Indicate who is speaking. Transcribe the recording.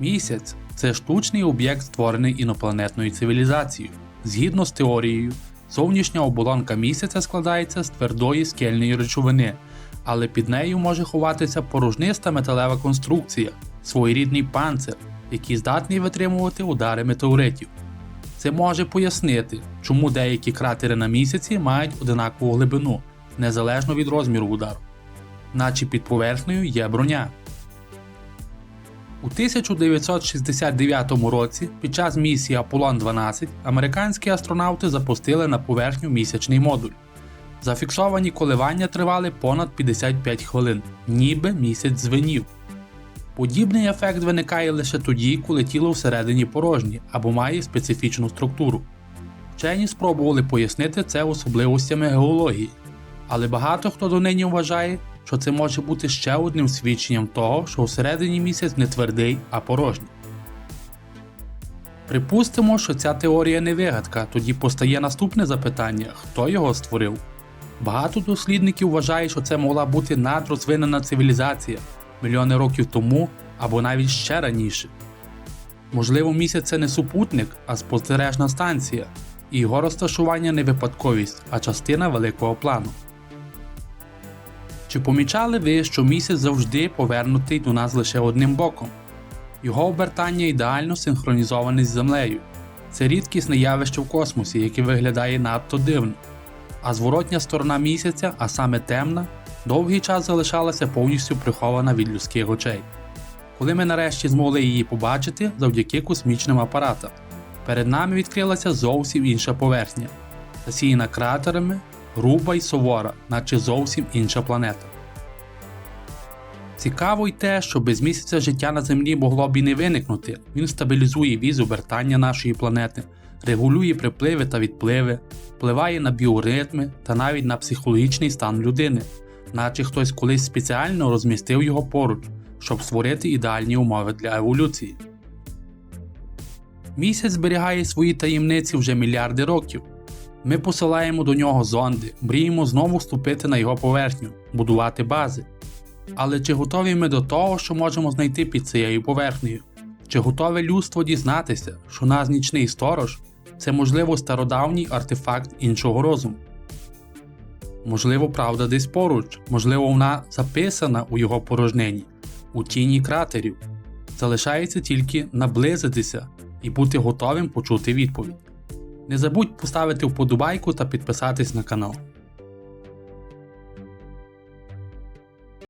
Speaker 1: Місяць це штучний об'єкт, створений інопланетною цивілізацією. Згідно з теорією, зовнішня оболонка місяця складається з твердої скельної речовини, але під нею може ховатися порожниста металева конструкція, своєрідний панцир, який здатний витримувати удари метеоритів. Це може пояснити, чому деякі кратери на місяці мають одинакову глибину, незалежно від розміру удару, наче під поверхнею є броня. У 1969 році під час місії Аполлон 12 американські астронавти запустили на поверхню місячний модуль. Зафіксовані коливання тривали понад 55 хвилин, ніби місяць звенів. Подібний ефект виникає лише тоді, коли тіло всередині порожнє або має специфічну структуру. Вчені спробували пояснити це особливостями геології, але багато хто донині вважає, що це може бути ще одним свідченням того, що всередині місяць не твердий, а порожній. Припустимо, що ця теорія не вигадка, тоді постає наступне запитання: хто його створив? Багато дослідників вважають, що це могла бути надрозвинена цивілізація мільйони років тому або навіть ще раніше. Можливо, місяць це не супутник, а спостережна станція, і його розташування не випадковість, а частина великого плану. Чи помічали ви, що місяць завжди повернутий до нас лише одним боком? Його обертання ідеально синхронізоване з Землею. Це рідкісне явище в космосі, яке виглядає надто дивно. А зворотня сторона місяця, а саме темна, довгий час залишалася повністю прихована від людських очей. Коли ми нарешті змогли її побачити завдяки космічним апаратам, перед нами відкрилася зовсім інша поверхня, засіяна кратерами, груба й сувора, наче зовсім інша планета. Цікаво й те, що без місяця життя на Землі могло б і не виникнути. Він стабілізує віз обертання нашої планети, регулює припливи та відпливи, впливає на біоритми та навіть на психологічний стан людини, наче хтось колись спеціально розмістив його поруч, щоб створити ідеальні умови для еволюції. Місяць зберігає свої таємниці вже мільярди років. Ми посилаємо до нього зонди, мріємо знову вступити на його поверхню, будувати бази. Але чи готові ми до того, що можемо знайти під цією поверхнею? Чи готове людство дізнатися, що наш нічний сторож це можливо стародавній артефакт іншого розуму? Можливо, правда десь поруч, можливо, вона записана у його порожненні, у тіні кратерів. Залишається тільки наблизитися і бути готовим почути відповідь. Не забудь поставити вподобайку та підписатись на канал.